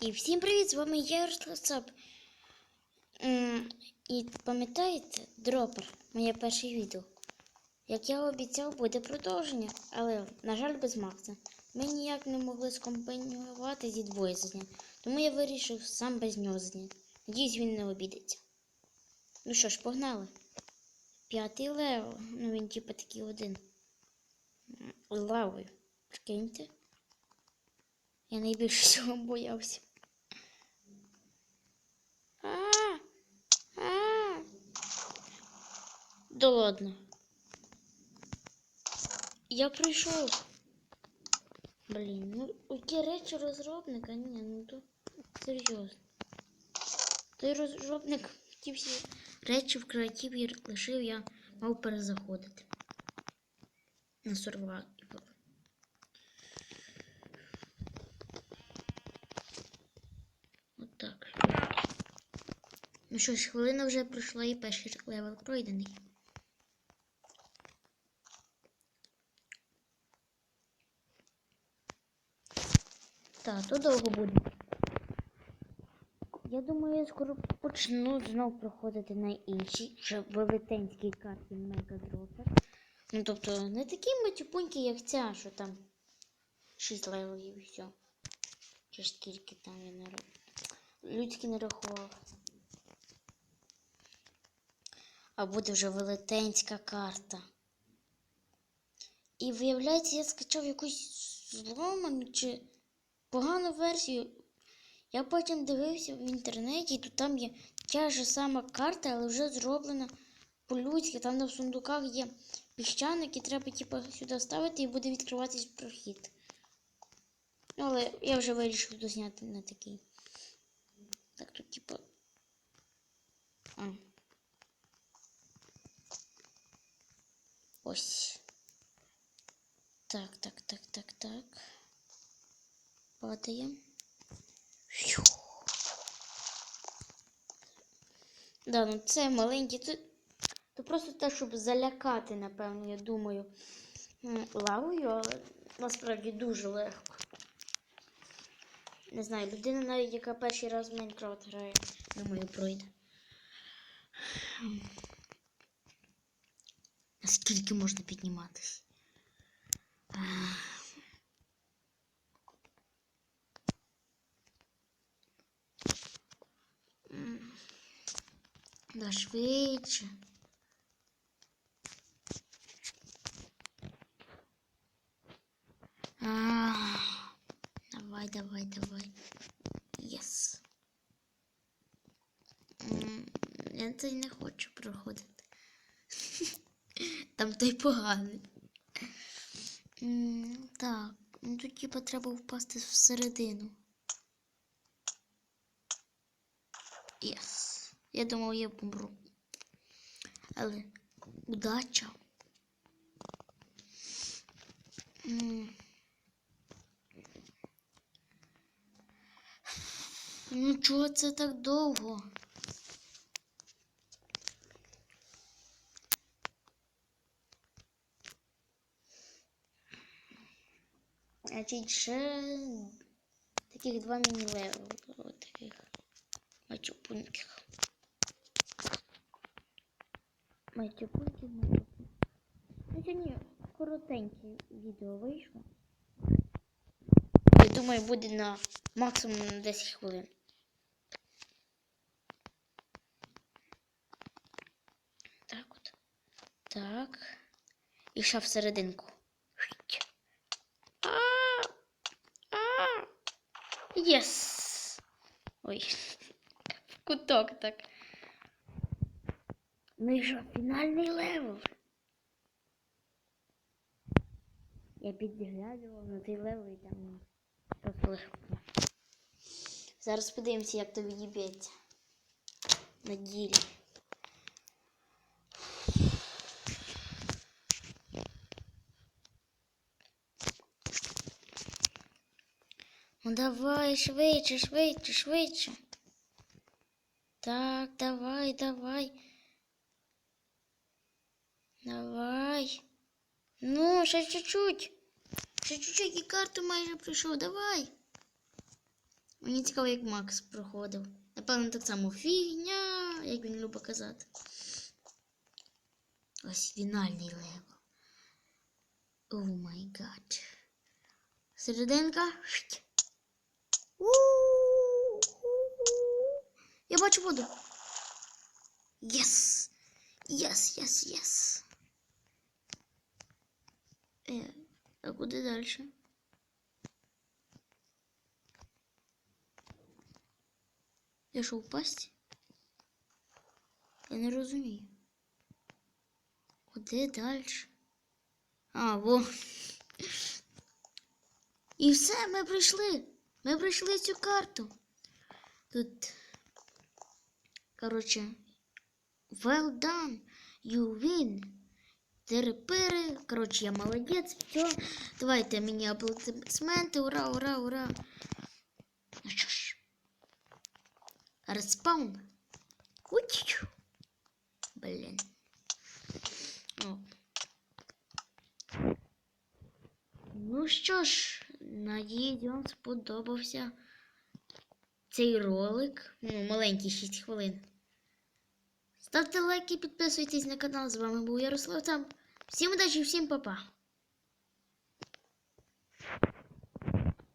І всім привіт! З вами я Ярослав. І пам'ятаєте, дропер, моє перше відео. Як я обіцяв, буде продовження, але, на жаль, без Макса. Ми ніяк не могли скомбінувати зі двоє зняти. Тому я вирішив сам без нього зняти. Надіюсь, він не обідеться. Ну що ж, погнали. П'ятий левел. Ну він типу такий один. Лавою. Прикиньте. Я найбільше цього боявся. А, а. Да ладно. Я прийшов. Блін, ну які речі розробника? Ні, ну то серйозно. Той розробник ті всі речі в креативі лишив, я мав перезаходити. На сурвайвер. Отак. Ну що ж, хвилина вже пройшла і перший левел пройдений. Так, то довго буде. Я думаю, я скоро почну знов проходити на іншій, вже велетенській карті Мегадропер. Ну, тобто, не такі матюпуньки, як ця, що там 6 левелів і все. Чи ж скільки там я не. Людські не рахував. А буде вже велетенська карта. І виявляється, я скачав якусь зломану чи погану версію. Я потім дивився в інтернеті, тут там є та ж сама карта, але вже зроблена по-людськи. Там на сундуках є піщаник, і треба типу, сюди ставити і буде відкриватись прохід. Але я вже вирішив дозняти на такий. Так тут, типу. А. Ось. Так, так, так, так, так. Падаємо. Фью. Да, ну це маленький. Це, то просто те, щоб залякати, напевно, я думаю, лавою, але насправді дуже легко. Не знаю, людина навіть, яка перший раз в Майнкрафт грає, думаю, пройде. Наскільки можна підніматись? Да швидше. Ах. Давай, давай, давай. Єс. Я це не хочу проходити. Там той поганий. Так, ну тут типа треба впасти всередину. Єс. Я думав, я помру. Але удача. Ну чого це так довго? Значить, ще таких два міні-левел. Таких матюпуньких. Матюпуньких, матюпуньких. Ну, сьогодні коротеньке відео вийшло. Я думаю, буде на максимум на 10 хвилин. Так от. Так. І ще всерединку. Єс! Ой. Куток так. Що, фінальний левел. Я підглядував на той левел і там так. Зараз подивимося, як то відіб'ється. На ділі. Ну давай, швидше, швидше, швидше. Так, давай, давай. Давай. Ну, ще чуть-чуть. Ще чуть-чуть і карту майже пройшов. Давай. Мені цікаво, як Макс проходив. Напевно, так само фігня, як він любить казати. Ось фінальний левел. О май гад. Серединка. Я бачу воду. Єс! Єс, єс, єс. Е, а куди далі? Я що, впасть? Я не розумію. Куди далі? А, во. І все, ми прийшли. Ми пройшли цю карту. Тут. Коротше. Well done. You win. Терепири. Коротше, я молодець. Все. Давайте мені аплодисменти. Ура, ура, ура. Ну що ж. Респаун. Учу. Блін. О. Ну що ж, надіюсь, вам сподобався цей ролик. Ну, маленький 6 хвилин. Ставте лайки, підписуйтесь на канал. З вами був Ярослав Там. Всім удачі, всім па-па.